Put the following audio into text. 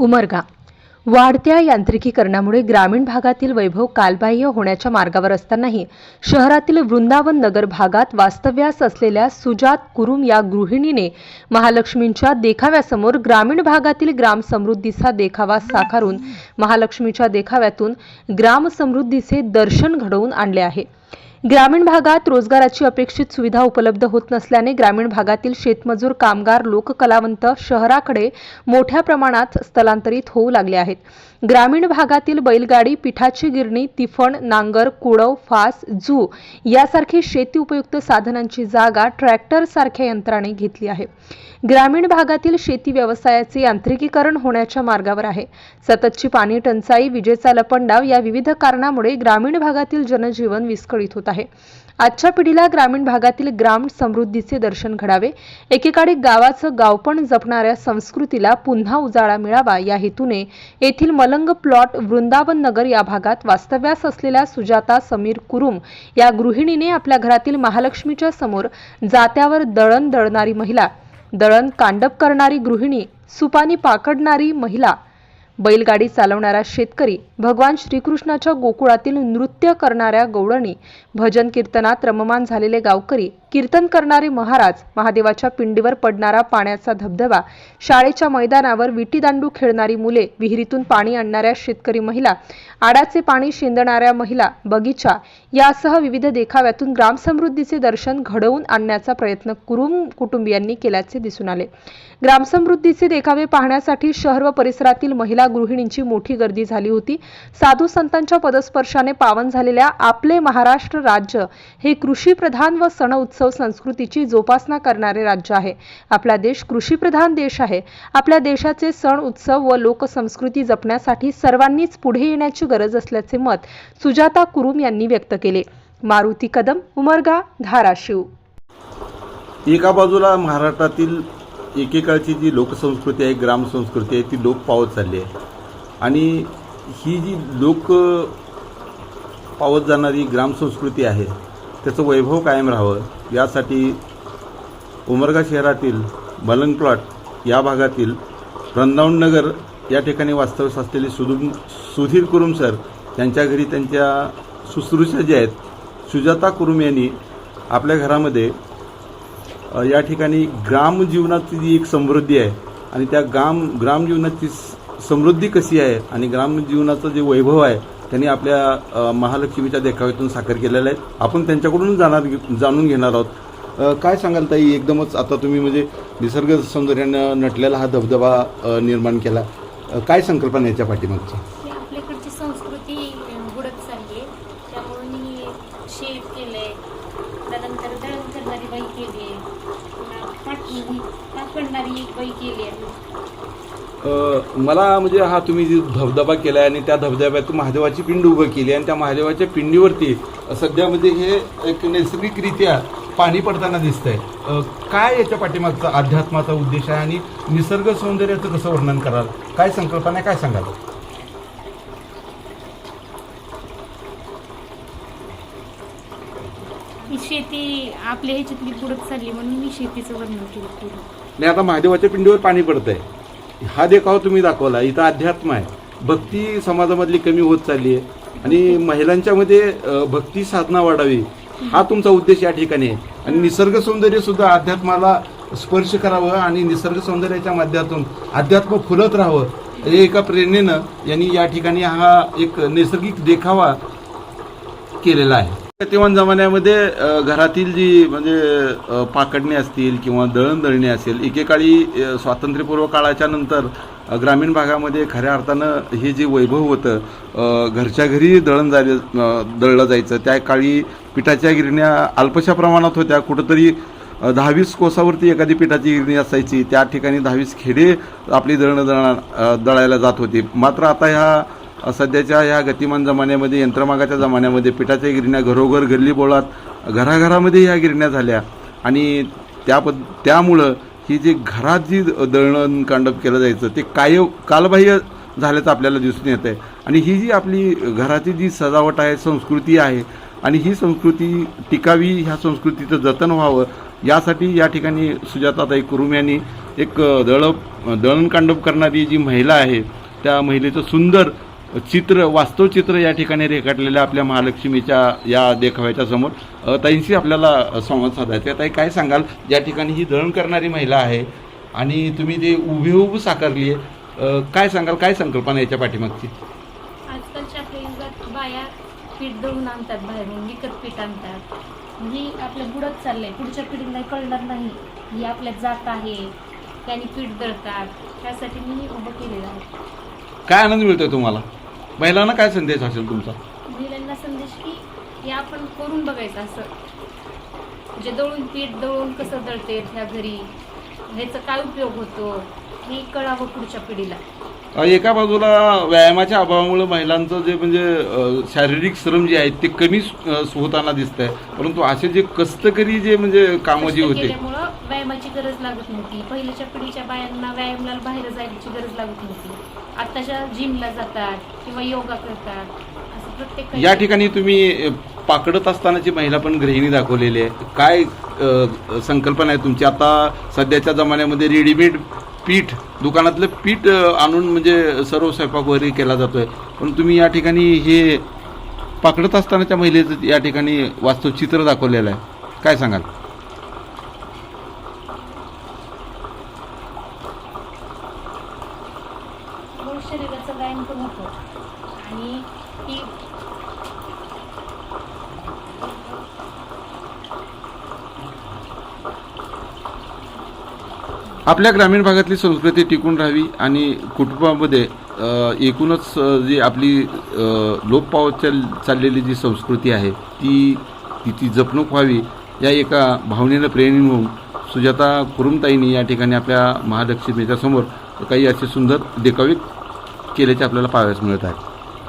उमरगा. वाढत्या यांत्रिकीकरणामुळे ग्रामीण भागातील वैभव कालबाह्य होण्याच्या मार्गावर असतानाही शहरातील वृंदावन नगर भागात वास्तव्यास असलेल्या सुजात कुरुम या गृहिणीने महालक्ष्मींच्या देखाव्यासमोर ग्रामीण भागातील ग्राम समृद्धीचा देखावा साकारून महालक्ष्मीच्या देखाव्यातून ग्राम समृद्धीचे दर्शन घडवून आणले आहे. ग्रामीण भागात रोजगाराची अपेक्षित सुविधा उपलब्ध होत नसल्याने ग्रामीण भागातील शेतमजूर कामगार लोककलावंत शहराकडे मोठ्या प्रमाणात स्थलांतरित होऊ लागले आहेत. ग्रामीण भागातील बैलगाडी पिठाची गिरणी तिफण नांगर कुडव फास जू यासारखी शेती उपयुक्त साधनांची जागा ट्रॅक्टर सारख्या यंत्राने घेतली आहे. ग्रामीण भागातील शेती व्यवसायाचे यांत्रिकीकरण होण्याच्या मार्गावर आहे. सततची पाणी टंचाई विजेचा लपंडाव या विविध कारणामुळे ग्रामीण भागातील जनजीवन विस्कळीत होत आहे. आजच्या पिढीला ग्रामीण भागातील ग्राम समृद्धीचे दर्शन घडावे एकेकाळी गावाचं गावपण जपणाऱ्या संस्कृतीला पुन्हा उजाळा मिळावा या हेतूने येथील पलंग प्लॉट वृंदावन नगर या भागात वास्तव्यास असलेल्या सुजाता समीर कुरुम या गृहिणीने आपल्या घरातील महालक्ष्मीच्या समोर जात्यावर दळण दळणारी महिला दळण कांडप करणारी गृहिणी सुपानी पाकडणारी महिला बैलगाडी चालवणारा शेतकरी भगवान श्रीकृष्णाच्या गोकुळातील नृत्य करणाऱ्या गौडणी भजन कीर्तनात रममान झालेले गावकरी कीर्तन करणारे महाराज महादेवाच्या पिंडीवर पडणारा पाण्याचा धबधबा शाळेच्या मैदानावर विटीदांडू खेळणारी मुले विहिरीतून पाणी आणणाऱ्या शेतकरी महिला आडाचे पाणी शेंदणाऱ्या महिला बगीचा यासह विविध देखाव्यातून ग्रामसमृद्धीचे दर्शन घडवून आणण्याचा प्रयत्न कुरुम कुटुंबियांनी केल्याचे दिसून आले. ग्रामसमृद्धीचे देखावे पाहण्यासाठी शहर व परिसरातील महिला गृहिणींची मोठी गर्दी झाली होती. साधू संतांच्या पदस्पर्शाने पावन झालेल्या आपले महाराष्ट्र राज्य हे कृषीप्रधान व सण उत्सव संस्कृतीची जोपासना करणारे राज्य आहे. आपला देश कृषीप्रधान देश आहे. आपल्या देशाचे सण उत्सव व लोकसंस्कृती जपण्यासाठी सर्वांनीच पुढे येण्याची गरज असल्याचे मत सुजाता कुरुम यांनी व्यक्त केले. मारुती कदम उमरगा धाराशिव. एका बाजूला महाराष्ट्रातील एकेकाळची जी लोकसंस्कृती आहे ग्रामसंस्कृती आहे ती लोप पावत चालली आहे. आणि ही जी लोक पावत जाणारी ग्रामसंस्कृती आहे त्याचं वैभव कायम राहावं. यासाठी उमरगा शहरातील मलंग प्लॉट या भागातील वृंदावन नगर या ठिकाणी वास्तव्यास असलेले सुधुम सुधीर कुरुम सर त्यांच्या घरी त्यांच्या शुश्रूषा ज्या आहेत सुजाता कुरुम यांनी आपल्या घरामध्ये या ठिकाणी ग्रामजीवनाची जी एक समृद्धी आहे आणि त्या ग्राम ग्रामजीवनाची समृद्धी कशी आहे आणि ग्रामजीवनाचं जे वैभव आहे त्यांनी आपल्या महालक्ष्मीच्या देखाव्यातून साकार केलेलं आहे. आपण त्यांच्याकडून जाणार जाणून घेणार आहोत. काय सांगाल ताई? एकदमच आता तुम्ही म्हणजे निसर्ग सौंदर्यानं नटलेला हा धबधबा निर्माण केला. काय संकल्पना याच्या पाठीमागचा ही आपल्याकडची संस्कृती अं, बुडत चालली आहे. त्यामुळे मी शेत केलंय. त्यानंतर दळण करणारी बाई केली आहे. पुन्हा करणारी एक बाई केली आहे. अ, मला म्हणजे हा तुम्ही जी धबधबा केलाय आणि त्या धबधब्यात महादेवाची पिंड उभं केली आणि त्या महादेवाच्या पिंडीवरती सध्या म्हणजे हे एक नैसर्गिकरित्या पाणी पडताना दिसतंय. अ, काय याच्या पाठीमागचा अध्यात्माचा उद्देश आहे आणि निसर्ग सौंदर्याचं कसं वर्णन कराल? काय संकल्पना आहे? काय सांगाल? ही शेती आपल्या ह्याच्यातली पुढत चालली म्हणून मी शेतीचं वर्णन केलं केलं आता महादेवाच्या पिंडीवर पाणी पडतंय. हा देखावा तुम्ही दाखवला. इथं अध्यात्म आहे. भक्ती समाजामधली कमी होत चालली आहे. आणि महिलांच्या मध्ये अ, भक्ती साधना वाढावी हा तुमचा उद्देश या ठिकाणी आहे. आणि निसर्ग सौंदर्य सुद्धा अध्यात्माला स्पर्श करावं आणि निसर्ग सौंदर्याच्या माध्यमातून अध्यात्म फुलत राहावं. हे एका प्रेरणेनं यांनी या ठिकाणी हा एक नैसर्गिक देखावा केलेला आहे. तेव्हा जमान्यामध्ये घरातील जी म्हणजे पाकडणी पाकडणे असतील किंवा दळणदळणी असेल एकेकाळी स्वातंत्र्यपूर्व काळाच्या नंतर ग्रामीण भागामध्ये खऱ्या अर्थानं हे जे वैभव होतं घरच्या घरी दळण जाय दळलं जायचं. त्या काळी पिठाच्या गिरण्या अल्पशा प्रमाणात होत्या. कुठंतरी दहावीस कोसावरती एखादी पिठाची गिरणी असायची. त्या ठिकाणी दहावीस खेडे आपली दळणं दळणार दळायला जात होती. मात्र आता ह्या सध्याच्या ह्या गतिमान जमान्यामध्ये यंत्रमागाच्या जमान्यामध्ये पिठाच्या गिरण्या घरोघर गल्ली बोळात घराघरामध्ये ह्या गिरण्या झाल्या. आणि त्या पद त्यामुळं ही जी घरात जी दळण कांडप केलं जायचं ते काय कालबाह्य झाल्याचं आपल्याला दिसून येतं आहे आणि ही जी आपली घराची जी सजावट आहे संस्कृती आहे आणि ही संस्कृती टिकावी ह्या संस्कृतीचं जतन व्हावं यासाठी या ठिकाणी सुजाताताई कुरुम यांनी एक दळप दळणकांडप करणारी जी महिला आहे त्या महिलेचं सुंदर चित्र वास्तव चित्र या ठिकाणी रेखाटलेलं आपल्या महालक्ष्मीच्या या देखाव्याच्या समोर. ताईंशी आपल्याला संवाद साधायचा आहे. ताई काय सांगाल? या ठिकाणी ही दळण करणारी महिला आहे आणि तुम्ही ते उभेउभ साकारली आहे काय सांगाल? काय संकल्पना याच्या पाठीमागची? आजकालच्या आपल्या युगात बाया पीठ दळून आणतात बाहेरून विकत पीठ आणतात. ही आपलं बुडत चाललंय. पुढच्या पिढीला कळणार नाही. ही आपल्यात जात आहे. त्यांनी पीठ दळतात. त्यासाठी मी उभं केलेलं आहे. काय आनंद मिळतोय तुम्हाला? महिलांना काय संदेश असेल तुमचा? महिलांना संदेश की हे आपण करून बघायचं असं. जे दळून पीठ दळून कसं दळते ह्या घरी ह्याचा काय उपयोग होतो हे कळावं पुढच्या पिढीला. एका बाजूला व्यायामाच्या अभावामुळे महिलांचं जे म्हणजे शारीरिक श्रम जे आहेत ते कमी होताना दिसत आहे परंतु असे जे कष्टकरी जे म्हणजे कामं जी होते. व्यायामाची गरज लागत नव्हती. पहिल्याच्या पिढीच्या बायांना व्यायामाला बाहेर जायची गरज लागत नव्हती. आताच्या जिमला जातात किंवा योगा करतात. असं प्रत्येक काही- या ठिकाणी तुम्ही पाकडत असतानाची महिला पण गृहिणी दाखवलेली आहे. काय संकल्पना आहे तुमची? आता सध्याच्या जमान्यामध्ये रेडीमेड पीठ दुकानातलं पीठ आणून म्हणजे सर्व स्वयंपाक वगैरे केला जातोय. पण तुम्ही या ठिकाणी हे पाकडत असतानाच्या महिलेचं या ठिकाणी वास्तव चित्र दाखवलेलं आहे. काय सांगाल मूळ शरीराचं व्यायाम पण होतो आणि ही आपल्या ग्रामीण भागातली संस्कृती टिकून राहावी आणि कुटुंबामध्ये एकूणच जी आपली लोप पावत चाल चाललेली जी संस्कृती आहे ती तिची जपणूक व्हावी या एका भावनेनं प्रेरणी होऊन सुजाता कुरुमताईंनी या ठिकाणी आपल्या महालक्ष्मीच्या समोर काही असे सुंदर देखावे केल्याचे आपल्याला पाहावयास मिळत आहे.